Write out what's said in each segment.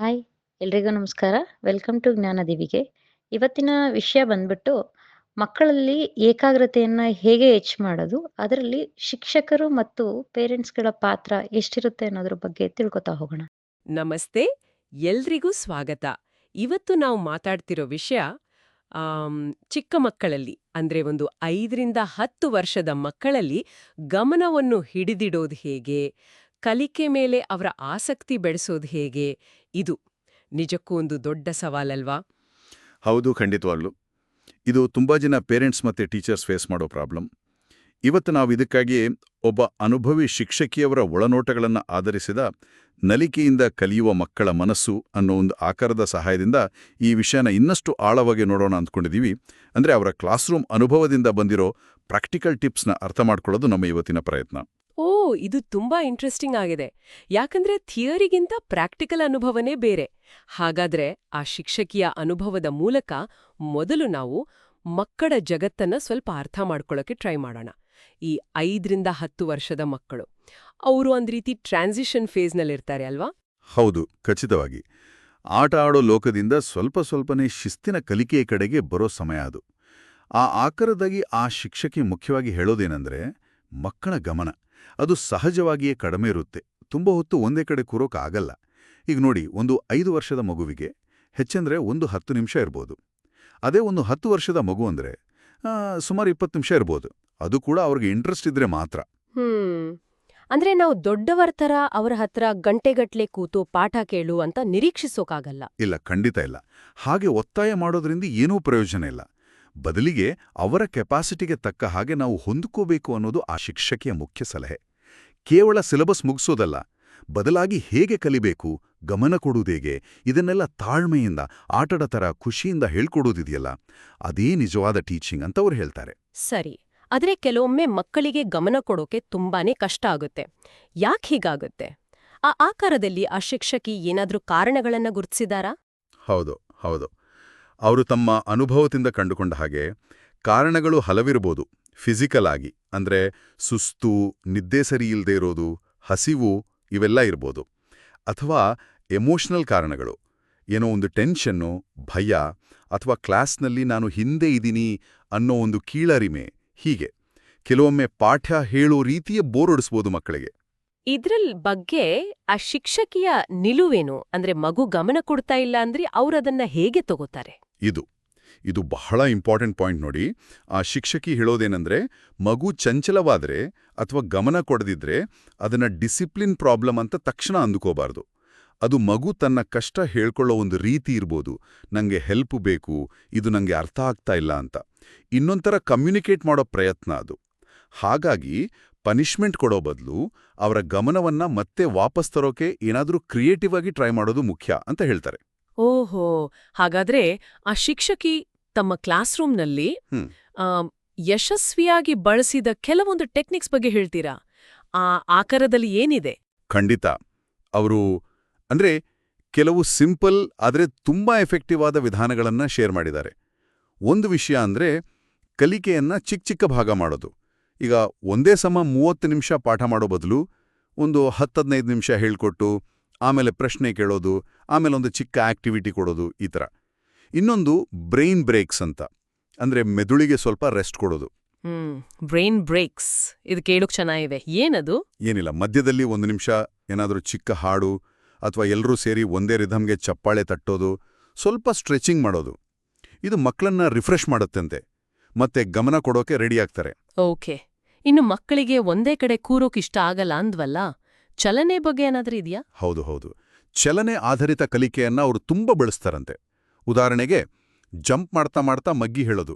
Hi! ಎಲ್ರಿಗೂ ನಮಸ್ಕಾರ. Welcome to ಜ್ಞಾನದೇವಿಗೆ ಇವತ್ತಿನ ವಿಷಯ ಬಂದ್ಬಿಟ್ಟು, ಮಕ್ಕಳಲ್ಲಿ ಏಕಾಗ್ರತೆಯನ್ನ ಹೇಗೆ ಹೆಚ್ಚು ಮಾಡೋದು? ಅದರಲ್ಲಿ ಶಿಕ್ಷಕರು ಮತ್ತು ಪೇರೆಂಟ್ಸ್‌ಗಳ ಪಾತ್ರ ಎಷ್ಟಿರುತ್ತೆ ಅನ್ನೋದ್ರ ಬಗ್ಗೆ ತಿಳ್ಕೊತಾ ಹೋಗೋಣ. ನಮಸ್ತೆ ಎಲ್ರಿಗೂ ಸ್ವಾಗತ ಇವತ್ತು ನಾವು ಮಾತಾಡ್ತಿರೋ ವಿಷಯ ಚಿಕ್ಕ ಮಕ್ಕಳಲ್ಲಿ ಅಂದ್ರೆ ಒಂದು ಐದರಿಂದ ಹತ್ತು ವರ್ಷದ ಮಕ್ಕಳಲ್ಲಿ ಗಮನವನ್ನು ಹಿಡಿದಿಡೋದು ಹೇಗೆ ಕಲಿಕೆ ಮೇಲೆ ಅವರ ಆಸಕ್ತಿ ಬೆಳೆಸೋದು ಹೇಗೆ? ಇದು ನಿಜಕ್ಕೂ ಒಂದು ದೊಡ್ಡ ಸವಾಲಲ್ವಾ? ಹೌದು, ಖಂಡಿತವಾಗ್ಲು. ಇದು ತುಂಬಾ ಜನ ಪೇರೆಂಟ್ಸ್ ಮತ್ತೆ ಟೀಚರ್ಸ್ ಫೇಸ್ ಮಾಡೋ ಪ್ರಾಬ್ಲಮ್. ಇವತ್ತು ನಾವು ಇದಕ್ಕಾಗಿ ಒಬ್ಬ ಅನುಭವಿ ಶಿಕ್ಷಕಿಯವರ ಒಳನೋಟಗಳನ್ನು ಆಧರಿಸಿದ ನಲಿಕೆಯಿಂದ ಕಲಿಯುವ ಮಕ್ಕಳ ಮನಸ್ಸು ಅನ್ನೋ ಒಂದು ಆಕಾರದ ಸಹಾಯದಿಂದ ಈ ವಿಷಯನ ಇನ್ನಷ್ಟು ಆಳವಾಗಿ ನೋಡೋಣ ಅಂದ್ಕೊಂಡಿದ್ದೀವಿ ಅಂದ್ರೆ ಅವರ ಕ್ಲಾಸ್ ರೂಮ್ ಅನುಭವದಿಂದ ಬಂದಿರೋ ಪ್ರಾಕ್ಟಿಕಲ್ ಟಿಪ್ಸ್ನ ಅರ್ಥ ಮಾಡ್ಕೊಳ್ಳೋದು ನಮ್ಮ ಇವತ್ತಿನ ಪ್ರಯತ್ನ. ಇದು ತುಂಬಾ ಇಂಟ್ರೆಸ್ಟಿಂಗ್ ಆಗಿದೆ. ಯಾಕಂದ್ರೆ ಥಿಯರಿಗಿಂತ ಪ್ರಾಕ್ಟಿಕಲ್ ಅನುಭವನೇ ಬೇರೆ. ಹಾಗಾದ್ರೆ ಆ ಶಿಕ್ಷಕಿಯ ಅನುಭವದ ಮೂಲಕ ಮೊದಲು ನಾವು ಮಕ್ಕಳ ಜಗತ್ತನ್ನ ಸ್ವಲ್ಪ ಅರ್ಥ ಮಾಡ್ಕೊಳ್ಳೋಕೆ ಟ್ರೈ ಮಾಡೋಣ. ಈ ಐದರಿಂದ ಹತ್ತು ವರ್ಷದ ಮಕ್ಕಳು. ಅವರು ಒಂದ್ ರೀತಿ ಟ್ರಾನ್ಸಿಷನ್ ಫೇಸ್ನಲ್ಲಿರ್ತಾರೆ ಅಲ್ವಾ? ಹೌದು, ಖಚಿತವಾಗಿ. ಆಟ ಆಡೋ ಲೋಕದಿಂದ ಸ್ವಲ್ಪ ಸ್ವಲ್ಪನೇ ಶಿಸ್ತಿನ ಕಲಿಕೆಯ ಕಡೆಗೆ ಬರೋ ಸಮಯ ಅದು. ಆ ಆಕರದಾಗಿ ಆ ಶಿಕ್ಷಕಿ ಮುಖ್ಯವಾಗಿ ಹೇಳೋದೇನೆಂದರೆ ಮಕ್ಕಳ ಗಮನ. ಅದು ಸಹಜವಾಗಿಯೇ ಕಡಿಮೆ ಇರುತ್ತೆ. ತುಂಬ ಹೊತ್ತು ಒಂದೇ ಕಡೆ ಕೂರೋಕ್ಕಾಗಲ್ಲ ಈಗ ನೋಡಿ ಒಂದು ಐದು ವರ್ಷದ ಮಗುವಿಗೆ ಹೆಚ್ಚಂದರೆ ಒಂದು ಹತ್ತು ನಿಮಿಷ ಇರ್ಬೋದು. ಅದೇ ಒಂದು ಹತ್ತು ವರ್ಷದ ಮಗು ಅಂದ್ರೆ ಸುಮಾರು ಇಪ್ಪತ್ತು ನಿಮಿಷ ಇರ್ಬೋದು. ಅದು ಕೂಡ ಅವ್ರಿಗೆ ಇಂಟ್ರೆಸ್ಟ್ ಇದ್ರೆ ಮಾತ್ರ. ಅಂದ್ರೆ ನಾವು ದೊಡ್ಡವರ ಥರ ಅವರ ಹತ್ರ ಗಂಟೆಗಟ್ಲೆ ಕೂತು ಪಾಠ ಕೇಳು ಅಂತ ನಿರೀಕ್ಷಿಸೋಕಾಗಲ್ಲ. ಇಲ್ಲ ಖಂಡಿತ ಇಲ್ಲ. ಹಾಗೆ ಒತ್ತಾಯ ಮಾಡೋದ್ರಿಂದ ಏನೂ ಪ್ರಯೋಜನ ಇಲ್ಲ. ಬದಲಿಗೆ ಅವರ ಕೆಪಾಸಿಟಿಗೆ ತಕ್ಕ ಹಾಗೆ ನಾವು ಹೊಂದ್ಕೋಬೇಕು ಅನ್ನೋದು ಆ ಶಿಕ್ಷಕಿಯ ಮುಖ್ಯ ಸಲಹೆ. ಕೇವಲ ಸಿಲೆಬಸ್ ಮುಗಿಸೋದಲ್ಲ ಬದಲಾಗಿ ಹೇಗೆ ಕಲಿಬೇಕು ಗಮನ ಕೊಡುವುದೇಗೆ ಇದನ್ನೆಲ್ಲ ತಾಳ್ಮೆಯಿಂದ ಆಟದ ಥರ ಖುಷಿಯಿಂದ ಹೇಳ್ಕೊಡೋದಿದೆಯಲ್ಲ ಅದೇ ನಿಜವಾದ ಟೀಚಿಂಗ್ ಅಂತ ಅವ್ರು ಹೇಳ್ತಾರೆ. ಸರಿ ಆದರೆ ಕೆಲವೊಮ್ಮೆ ಮಕ್ಕಳಿಗೆ ಗಮನ ಕೊಡೋಕೆ ತುಂಬಾನೇ ಕಷ್ಟ ಆಗುತ್ತೆ. ಯಾಕೆ ಹೀಗಾಗುತ್ತೆ? ಆ ಆಕಾರದಲ್ಲಿ ಆ ಶಿಕ್ಷಕಿ ಏನಾದರೂ ಕಾರಣಗಳನ್ನ ಗುರುತಿಸಿದಾರಾ ಹೌದು ಹೌದು. ಅವರು ತಮ್ಮ ಅನುಭವದಿಂದ ಕಂಡುಕೊಂಡ ಹಾಗೆ ಕಾರಣಗಳು ಹಲವಿರ್ಬೋದು ಫಿಸಿಕಲ್ ಆಗಿ, ಅಂದ್ರೆ ಸುಸ್ತು, ನಿದ್ದೆ ಸರಿ ಇಲ್ಲದೆ ಇರೋದು, ಹಸಿವು ಇವೆಲ್ಲ ಇರ್ಬೋದು. ಅಥವಾ ಎಮೋಷನಲ್ ಕಾರಣಗಳು, ಏನೋ ಒಂದು ಟೆನ್ಷನ್ನು ಭಯ, ಅಥವಾ ಕ್ಲಾಸ್ನಲ್ಲಿ ನಾನು ಹಿಂದೆ ಇದ್ದೀನಿ ಅನ್ನೋ ಒಂದು ಕೀಳರಿಮೆ, ಹೀಗೆ. ಕೆಲವೊಮ್ಮೆ ಪಾಠ ಹೇಳೋ ರೀತಿಯ ಬೋರ್ ಹೊಡಿಸ್ಬೋದು ಮಕ್ಕಳಿಗೆ. ಇದ್ರಲ್ ಬಗ್ಗೆ ಆ ಶಿಕ್ಷಕಿಯ ನಿಲುವೇನು? ಅಂದ್ರೆ ಮಗು ಗಮನ ಕೊಡ್ತಾ ಇಲ್ಲ ಅಂದ್ರೆ ಅವ್ರದನ್ನ ಹೇಗೆ ತಗೋತಾರೆ? ಇದು. ಇದು ಬಹಳ ಇಂಪಾರ್ಟೆಂಟ್ ಪಾಯಿಂಟ್ ನೋಡಿ. ಆ ಶಿಕ್ಷಕಿ ಹೇಳೋದೇನೆಂದರೆ, ಮಗು ಚಂಚಲವಾದ್ರೆ ಅಥವಾ ಗಮನ ಕೊಡದಿದ್ರೆ ಅದನ್ನು ಡಿಸಿಪ್ಲಿನ್ ಪ್ರಾಬ್ಲಮ್ ಅಂತ ತಕ್ಷಣ ಅಂದುಕೋಬಾರ್ದು. ಅದು ಮಗು ತನ್ನ ಕಷ್ಟ ಹೇಳ್ಕೊಳ್ಳೋ ಒಂದು ರೀತಿ ಇರ್ಬೋದು. ನನಗೆ ಹೆಲ್ಪ್ ಬೇಕು, ಇದು ನನಗೆ ಅರ್ಥ ಆಗ್ತಾ ಇಲ್ಲ ಅಂತ. ಇನ್ನೊಂಥರ ಕಮ್ಯುನಿಕೇಟ್ ಮಾಡೋ ಪ್ರಯತ್ನ ಅದು. ಹಾಗಾಗಿ ಪನಿಷ್ಮೆಂಟ್ ಕೊಡೋ ಬದಲು ಅವರ ಗಮನವನ್ನ ಮತ್ತೆ ವಾಪಸ್ ತರೋಕೆ ಏನಾದರೂ ಕ್ರಿಯೇಟಿವ್ ಆಗಿ ಟ್ರೈ ಮಾಡೋದು ಮುಖ್ಯ ಅಂತ ಹೇಳ್ತಾರೆ. ಓಹೋ ಹಾಗಾದ್ರೆ ಆ ಶಿಕ್ಷಕಿ ತಮ್ಮ ಕ್ಲಾಸ್ ರೂಮ್ನಲ್ಲಿ. ಯಶಸ್ವಿಯಾಗಿ ಬಳಸಿದ ಕೆಲವೊಂದು ಟೆಕ್ನಿಕ್ಸ್ ಬಗ್ಗೆ ಹೇಳ್ತೀರಾ? ಆ ಆಕಾರದಲ್ಲಿ ಏನಿದೆ? ಖಂಡಿತ. ಅವರು ಅಂದ್ರೆ ಕೆಲವು ಸಿಂಪಲ್ ಆದರೆ ತುಂಬಾ ಎಫೆಕ್ಟಿವ್ ಆದ ವಿಧಾನಗಳನ್ನ ಶೇರ್ ಮಾಡಿದ್ದಾರೆ. ಒಂದು ವಿಷಯ ಅಂದ್ರೆ ಕಲಿಕೆಯನ್ನ ಚಿಕ್ಕ ಚಿಕ್ಕ ಭಾಗ ಮಾಡೋದು. ಈಗ ಒಂದೇ ಸಮ ಮೂವತ್ತು ನಿಮಿಷ ಪಾಠ ಮಾಡೋ ಬದಲು ಒಂದು ಹತ್ತದನೈದು ನಿಮಿಷ ಹೇಳ್ಕೊಟ್ಟು ಆಮೇಲೆ ಪ್ರಶ್ನೆ ಕೇಳೋದು ಆಮೇಲೆ ಒಂದು ಚಿಕ್ಕ ಆಕ್ಟಿವಿಟಿ ಕೊಡೋದು ಈ ಥರ. ಇನ್ನೊಂದು ಬ್ರೈನ್ ಬ್ರೇಕ್ಸ್ ಅಂತ. ಅಂದ್ರೆ ಮೆದುಳಿಗೆ ಸ್ವಲ್ಪ ರೆಸ್ಟ್ ಕೊಡೋದು. Brain breaks. ಇದು ಕೇಳೋಕ್ ಚೆನ್ನಾಗಿದೆ. ಏನದು? ಏನಿಲ್ಲ ಮಧ್ಯದಲ್ಲಿ ಒಂದು ನಿಮಿಷ ಏನಾದರೂ ಚಿಕ್ಕ ಹಾಡು ಅಥವಾ ಎಲ್ಲರೂ ಸೇರಿ ಒಂದೇ ರಿಧಮ್ಗೆ ಚಪ್ಪಾಳೆ ತಟ್ಟೋದು ಸ್ವಲ್ಪ ಸ್ಟ್ರೆಚಿಂಗ್ ಮಾಡೋದು. ಇದು ಮಕ್ಕಳನ್ನ ರಿಫ್ರೆಶ್ ಮಾಡುತ್ತಂತೆ. ಮತ್ತೆ ಗಮನ ಕೊಡೋಕೆ ರೆಡಿ ಆಗ್ತಾರೆ. ಓಕೆ. ಇನ್ನು ಮಕ್ಕಳಿಗೆ ಒಂದೇ ಕಡೆ ಕೂರೋಕೆ ಇಷ್ಟ ಆಗಲ್ಲ ಅಂದ್ವಲ್ಲ? ಚಲನೆ ಬಗ್ಗೆ ಏನಾದರೂ ಇದೆಯಾ? ಹೌದು ಹೌದು. ಚಲನೆ ಆಧಾರಿತ ಕಲಿಕೆಯನ್ನ ಅವರು ತುಂಬ ಬಳಸ್ತಾರಂತೆ. ಉದಾಹರಣೆಗೆ ಜಂಪ್ ಮಾಡ್ತಾ ಮಾಡ್ತಾ ಮಗ್ಗಿ ಹೇಳೋದು.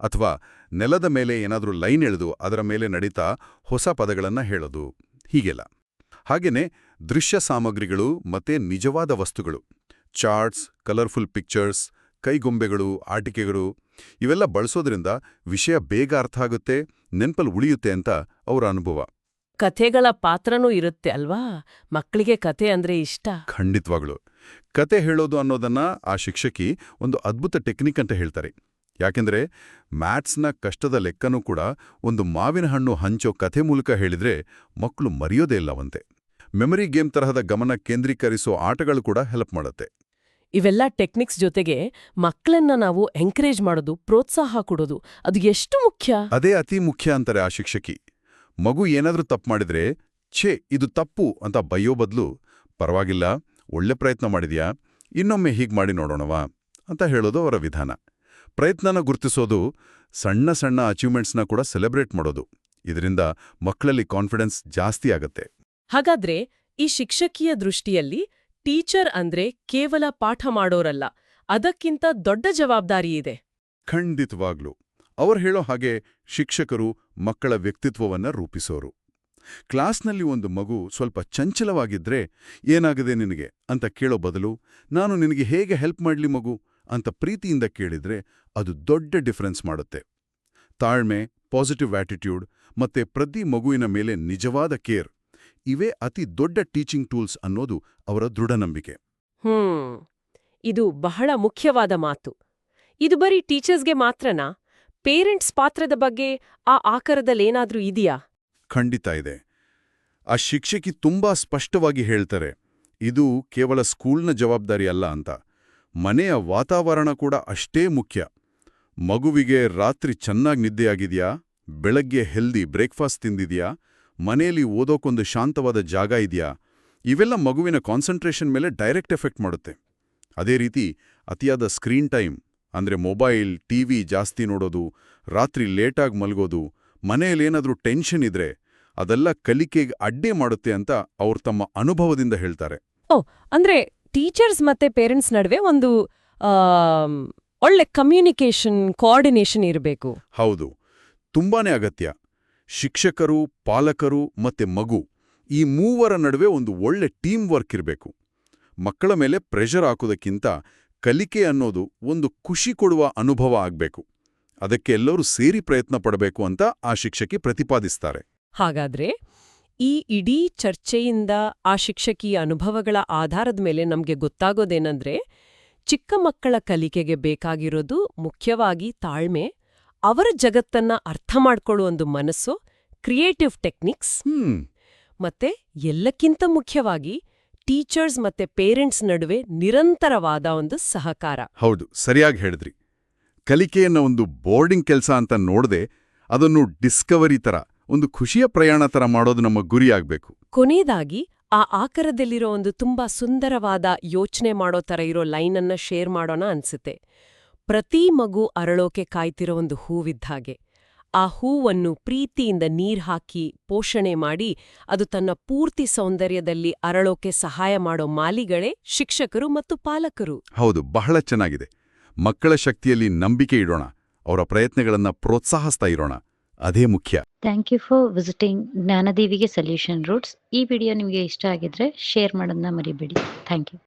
ಅಥವಾ ನೆಲದ ಮೇಲೆ ಏನಾದರೂ ಲೈನ್ ಎಳೆದು ಅದರ ಮೇಲೆ ನಡೀತಾ ಹೊಸ ಪದಗಳನ್ನು ಹೇಳೋದು. ಹೀಗೆಲ್ಲ. ಹಾಗೆಯೇ ದೃಶ್ಯ ಸಾಮಗ್ರಿಗಳು ಮತ್ತೆ ನಿಜವಾದ ವಸ್ತುಗಳು. ಚಾರ್ಟ್ಸ್ ಕಲರ್ಫುಲ್ ಪಿಕ್ಚರ್ಸ್ ಕೈಗೊಂಬೆಗಳು ಆಟಿಕೆಗಳು ಇವೆಲ್ಲ ಬಳಸೋದ್ರಿಂದ ವಿಷಯ ಬೇಗ ಅರ್ಥ ಆಗುತ್ತೆ ನೆನ್ಪಲ್ಲಿ ಉಳಿಯುತ್ತೆ ಅಂತ ಅವರ ಅನುಭವ. ಕಥೆಗಳ ಪಾತ್ರನೂ ಇರುತ್ತೆ ಅಲ್ವಾ? ಮಕ್ಕಳಿಗೆ ಕತೆ ಅಂದ್ರೆ ಇಷ್ಟ. ಖಂಡಿತವಾಗ್ಲು. ಕತೆ ಹೇಳೋದು ಅನ್ನೋದನ್ನ ಆ ಶಿಕ್ಷಕಿ ಒಂದು ಅದ್ಭುತ ಟೆಕ್ನಿಕ್ ಅಂತ ಹೇಳ್ತಾರೆ. ಯಾಕೆಂದ್ರೆ ಮ್ಯಾಥ್ಸ್ನ ಕಷ್ಟದ ಲೆಕ್ಕನೂ ಕೂಡ ಒಂದು ಮಾವಿನ ಹಣ್ಣು ಹಂಚೋ ಕಥೆ ಮೂಲಕ ಹೇಳಿದ್ರೆ ಮಕ್ಕಳು ಮರೆಯೋದೇ ಇಲ್ಲವಂತೆ. ಮೆಮರಿ ಗೇಮ್ ತರಹದ ಗಮನ ಕೇಂದ್ರೀಕರಿಸೋ ಆಟಗಳು ಕೂಡ ಹೆಲ್ಪ್ ಮಾಡುತ್ತೆ. ಇವೆಲ್ಲ ಟೆಕ್ನಿಕ್ಸ್ ಜೊತೆಗೆ ಮಕ್ಕಳನ್ನ ನಾವು ಎಂಕರೇಜ್ ಮಾಡೋದು ಪ್ರೋತ್ಸಾಹ ಕೊಡೋದು ಅದು ಎಷ್ಟು ಮುಖ್ಯ? ಅದೇ ಅತಿ ಮುಖ್ಯ ಅಂತಾರೆ ಆ ಶಿಕ್ಷಕಿ. ಮಗು ಏನಾದರೂ ತಪ್ಪು ಮಾಡಿದ್ರೆ ಛೇ ಇದು ತಪ್ಪು ಅಂತ ಬಯ್ಯೋ ಬದಲು ಪರವಾಗಿಲ್ಲ ಒಳ್ಳೆ ಪ್ರಯತ್ನ ಮಾಡಿದ್ಯಾ ಇನ್ನೊಮ್ಮೆ ಹೀಗೆ ಮಾಡಿ ನೋಡೋಣವಾ ಅಂತ ಹೇಳೋದು ಅವರ ವಿಧಾನ. ಪ್ರಯತ್ನನ ಗುರುತಿಸೋದು ಸಣ್ಣ ಸಣ್ಣ ಅಚೀವ್ಮೆಂಟ್ಸ್ನ ಕೂಡ ಸೆಲೆಬ್ರೇಟ್ ಮಾಡೋದು. ಇದರಿಂದ ಮಕ್ಕಳಲ್ಲಿ ಕಾನ್ಫಿಡೆನ್ಸ್ ಜಾಸ್ತಿ ಆಗತ್ತೆ. ಹಾಗಾದ್ರೆ ಈ ಶಿಕ್ಷಕಿಯ ದೃಷ್ಟಿಯಲ್ಲಿ ಟೀಚರ್ ಅಂದ್ರೆ ಕೇವಲ ಪಾಠ ಮಾಡೋರಲ್ಲ ಅದಕ್ಕಿಂತ ದೊಡ್ಡ ಜವಾಬ್ದಾರಿ ಇದೆ. ಖಂಡಿತವಾಗ್ಲೂ. ಅವ್ರು ಹೇಳೋ ಹಾಗೆ ಶಿಕ್ಷಕರು ಮಕ್ಕಳ ವ್ಯಕ್ತಿತ್ವವನ್ನ ರೂಪಿಸೋರು. ಕ್ಲಾಸ್ನಲ್ಲಿ ಒಂದು ಮಗು ಸ್ವಲ್ಪ ಚಂಚಲವಾಗಿದ್ರೆ ಏನಾಗಿದೆ ನಿನಗೆ? ಅಂತ ಕೇಳೋ ಬದಲು, ನಾನು ನಿನಗೆ ಹೇಗೆ ಹೆಲ್ಪ್ ಮಾಡಲಿ ಮಗು? ಅಂತ ಪ್ರೀತಿಯಿಂದ ಕೇಳಿದ್ರೆ ಅದು ದೊಡ್ಡ ಡಿಫರೆನ್ಸ್ ಮಾಡುತ್ತೆ. ತಾಳ್ಮೆ ಪಾಸಿಟಿವ್ ಆಟಿಟ್ಯೂಡ್ ಮತ್ತೆ ಪ್ರತಿ ಮಗುವಿನ ಮೇಲೆ ನಿಜವಾದ ಕೇರ್ ಇವೇ ಅತಿ ದೊಡ್ಡ ಟೀಚಿಂಗ್ ಟೂಲ್ಸ್ ಅನ್ನೋದು ಅವರ ದೃಢ ನಂಬಿಕೆ ಇದು ಬಹಳ ಮುಖ್ಯವಾದ ಮಾತು. ಇದು ಬರೀ ಟೀಚರ್ಸ್ಗೆ ಮಾತ್ರನಾ? ಪೇರೆಂಟ್ಸ್ ಪಾತ್ರದ ಬಗ್ಗೆ ಆ ಆಕಾರದಲ್ಲೇನಾದ್ರೂ ಇದೆಯಾ? ಖಂಡಿತ ಇದೆ. ಆ ಶಿಕ್ಷಕಿ ತುಂಬಾ ಸ್ಪಷ್ಟವಾಗಿ ಹೇಳ್ತಾರೆ, ಇದು ಕೇವಲ ಸ್ಕೂಲ್ನ ಜವಾಬ್ದಾರಿ ಅಲ್ಲ ಅಂತ. ಮನೆಯ ವಾತಾವರಣ ಕೂಡ ಅಷ್ಟೇ ಮುಖ್ಯ. ಮಗುವಿಗೆ ರಾತ್ರಿ ಚೆನ್ನಾಗಿ ನಿದ್ದೆಯಾಗಿದೆಯಾ? ಬೆಳಗ್ಗೆ ಹೆಲ್ದಿ ಬ್ರೇಕ್ಫಾಸ್ಟ್ ತಿಂದಿದೆಯಾ? ಮನೆಯಲ್ಲಿ ಓದೋಕೊಂದು ಶಾಂತವಾದ ಜಾಗ ಇದೆಯಾ? ಇವೆಲ್ಲ ಮಗುವಿನ ಕಾನ್ಸಂಟ್ರೇಷನ್ ಮೇಲೆ ಡೈರೆಕ್ಟ್ ಎಫೆಕ್ಟ್ ಮಾಡುತ್ತೆ. ಅದೇ ರೀತಿ ಅತಿಯಾದ ಸ್ಕ್ರೀನ್ ಟೈಮ್ ಅಂದ್ರೆ ಮೊಬೈಲ್ ಟಿವಿ ಜಾಸ್ತಿ ನೋಡೋದು ರಾತ್ರಿ ಲೇಟಾಗಿ ಮಲಗೋದು ಮನೆಯಲ್ಲೇನಾದರೂ ಟೆನ್ಷನ್ ಇದ್ರೆ ಅದೆಲ್ಲ ಕಲಿಕೆಗೆ ಅಡ್ಡೆ ಮಾಡುತ್ತೆ ಅಂತ ಅವ್ರು ತಮ್ಮ ಅನುಭವದಿಂದ ಹೇಳ್ತಾರೆ. ಓ ಅಂದ್ರೆ ಟೀಚರ್ಸ್ ಮತ್ತೆ ಪೇರೆಂಟ್ಸ್ ನಡುವೆ ಒಂದು ಒಳ್ಳೆ ಕಮ್ಯುನಿಕೇಷನ್ ಕೋಆರ್ಡಿನೇಷನ್ ಇರಬೇಕು. ಹೌದು. ತುಂಬಾನೇ ಅಗತ್ಯ. ಶಿಕ್ಷಕರು ಪಾಲಕರು ಮತ್ತೆ ಮಗು ಈ ಮೂವರ ನಡುವೆ ಒಂದು ಒಳ್ಳೆ ಟೀಮ್ ವರ್ಕ್ ಇರಬೇಕು. ಮಕ್ಕಳ ಮೇಲೆ ಪ್ರೆಷರ್ ಹಾಕೋದಕ್ಕಿಂತ ಕಲಿಕೆ ಅನ್ನೋದು ಒಂದು ಖುಷಿ ಕೊಡುವ ಅನುಭವ ಆಗ್ಬೇಕು. ಅದಕ್ಕೆ ಎಲ್ಲರೂ ಸೇರಿ ಪ್ರಯತ್ನ ಪಡಬೇಕು ಅಂತ ಆ ಶಿಕ್ಷಕಿ ಪ್ರತಿಪಾದಿಸ್ತಾರೆ. ಹಾಗಾದ್ರೆ ಈ ಇಡೀ ಚರ್ಚೆಯಿಂದ ಆ ಶಿಕ್ಷಕಿಯ ಅನುಭವಗಳ ಆಧಾರದ ಮೇಲೆ ನಮ್ಗೆ ಗೊತ್ತಾಗೋದೇನಂದ್ರೆ ಚಿಕ್ಕ ಮಕ್ಕಳ ಕಲಿಕೆಗೆ ಬೇಕಾಗಿರೋದು ಮುಖ್ಯವಾಗಿ ತಾಳ್ಮೆ ಅವರ ಜಗತ್ತನ್ನ ಅರ್ಥ ಒಂದು ಮನಸ್ಸು ಕ್ರಿಯೇಟಿವ್ ಟೆಕ್ನಿಕ್ಸ್ ಮತ್ತೆ ಎಲ್ಲಕ್ಕಿಂತ ಮುಖ್ಯವಾಗಿ ಟೀಚರ್ಸ್ ಮತ್ತೆ ಪೇರೆಂಟ್ಸ್ ನಡುವೆ ನಿರಂತರವಾದ ಒಂದು ಸಹಕಾರ. ಹೌದು ಸರಿಯಾಗಿ ಹೇಳಿದ್ರಿ. ಕಲಿಕೆಯನ್ನ ಒಂದು ಬೋರ್ಡಿಂಗ್ ಕೆಲಸ ಅಂತ ನೋಡದೆ ಅದನ್ನು ಡಿಸ್ಕವರಿ ತರ ಒಂದು ಖುಷಿಯ ಪ್ರಯಾಣ ತರ ಮಾಡೋದು ನಮ್ಮ ಗುರಿಯಾಗಬೇಕು ಕೊನೆಯದಾಗಿ ಆ ಆಕರದಲ್ಲಿರೋ ಒಂದು ತುಂಬಾ ಸುಂದರವಾದ ಯೋಚನೆ ಮಾಡೋ ತರ ಇರೋ ಲೈನನ್ನ ಶೇರ್ ಮಾಡೋಣ ಅನ್ಸುತ್ತೆ. ಪ್ರತಿ ಮಗು ಅರಳೋಕೆ ಕಾಯ್ತಿರೋ ಒಂದು ಹೂವಿದ್ದ ಹಾಗೆ. ಆ ಹೂವನ್ನು ಪ್ರೀತಿಯಿಂದ ನೀರ್ ಹಾಕಿ ಪೋಷಣೆ ಮಾಡಿ ಅದು ತನ್ನ ಪೂರ್ತಿ ಸೌಂದರ್ಯದಲ್ಲಿ ಅರಳೋಕೆ ಸಹಾಯ ಮಾಡೋ ಮಾಲಿಗಳೇ ಶಿಕ್ಷಕರು ಮತ್ತು ಪಾಲಕರು. ಹೌದು ಬಹಳ ಚೆನ್ನಾಗಿದೆ. ಮಕ್ಕಳ ಶಕ್ತಿಯಲ್ಲಿ ನಂಬಿಕೆ ಇಡೋಣ ಅವರ ಪ್ರಯತ್ನಗಳನ್ನ ಪ್ರೋತ್ಸಾಹಿಸ್ತಾ ಇರೋಣ. ಅದೇ ಮುಖ್ಯ. ಥ್ಯಾಂಕ್ ಯು ಫಾರ್ ವಿಸಿಟಿಂಗ್ ಜ್ಞಾನದೇವಿಗೆ ಸೊಲ್ಯೂಷನ್ ರೂಟ್ಸ್ ಈ ವಿಡಿಯೋ ನಿಮಗೆ ಇಷ್ಟ ಆಗಿದ್ರೆ ಶೇರ್ ಮಾಡೋದನ್ನ ಮರಿಬೇಡಿ. Thank you